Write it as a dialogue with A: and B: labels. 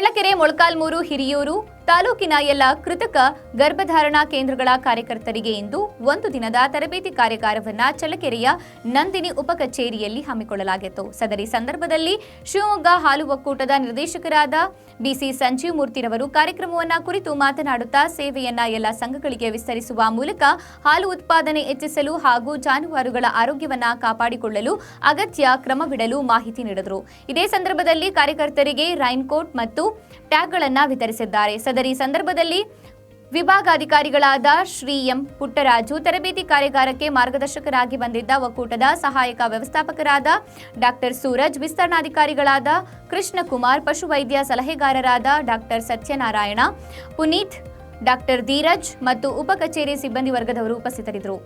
A: ಚಳ್ಳಕೆರೆ ಮೊಳಕಾಲ್ಮೂರು ಹಿರಿಯೂರು ತಾಲೂಕಿನ ಎಲ್ಲ ಕೃತಕ ಗರ್ಭಧಾರಣಾ ಕೇಂದ್ರಗಳ ಕಾರ್ಯಕರ್ತರಿಗೆ ಇಂದು ಒಂದು ದಿನದ ತರಬೇತಿ ಕಾರ್ಯಾಗಾರವನ್ನು ಚಳ್ಳಕೆರೆಯ ನಂದಿನಿ ಉಪ ಕಚೇರಿಯಲ್ಲಿ ಹಮ್ಮಿಕೊಳ್ಳಲಾಗಿತ್ತು. ಸದರಿ ಸಂದರ್ಭದಲ್ಲಿ ಶಿವಮೊಗ್ಗ ಹಾಲು ಒಕ್ಕೂಟದ ನಿರ್ದೇಶಕರಾದ ಬಿಸಿ ಸಂಜೀವ್ ಮೂರ್ತಿರವರು ಕಾರ್ಯಕ್ರಮವನ್ನು ಕುರಿತು ಮಾತನಾಡುತ್ತಾ ಸೇವೆಯನ್ನ ಎಲ್ಲ ಸಂಘಗಳಿಗೆ ವಿಸ್ತರಿಸುವ ಮೂಲಕ ಹಾಲು ಉತ್ಪಾದನೆ ಹೆಚ್ಚಿಸಲು ಹಾಗೂ ಜಾನುವಾರುಗಳ ಆರೋಗ್ಯವನ್ನು ಕಾಪಾಡಿಕೊಳ್ಳಲು ಅಗತ್ಯ ಕ್ರಮವಿಡಲು ಮಾಹಿತಿ ನೀಡಿದರು. ಇದೇ ಸಂದರ್ಭದಲ್ಲಿ ಕಾರ್ಯಕರ್ತರಿಗೆ ರೈನ್ ಕೋಟ್ ಮತ್ತು ಟ್ಯಾಗ್ಗಳನ್ನು ವಿತರಿಸಿದ್ದಾರೆ. ಸದರಿ ಸಂದರ್ಭದಲ್ಲಿ ವಿಭಾಗಾಧಿಕಾರಿಗಳಾದ ಶ್ರೀ ಎಂ ಪುಟ್ಟರಾಜು, ತರಬೇತಿ ಕಾರ್ಯಾಗಾರಕ್ಕೆ ಮಾರ್ಗದರ್ಶಕರಾಗಿ ಬಂದಿದ್ದ ಒಕ್ಕೂಟದ ಸಹಾಯಕ ವ್ಯವಸ್ಥಾಪಕರಾದ ಡಾಕ್ಟರ್ ಸೂರಜ್, ವಿಸ್ತರಣಾಧಿಕಾರಿಗಳಾದ ಕೃಷ್ಣಕುಮಾರ್, ಪಶುವೈದ್ಯ ಸಲಹೆಗಾರರಾದ ಡಾಕ್ಟರ್ ಸತ್ಯನಾರಾಯಣ, ಪುನೀತ್, ಡಾಕ್ಟರ್ ಧೀರಜ್ ಮತ್ತು ಉಪ ಕಚೇರಿ ಸಿಬ್ಬಂದಿ ವರ್ಗದವರು ಉಪಸ್ಥಿತರಿದ್ದರು.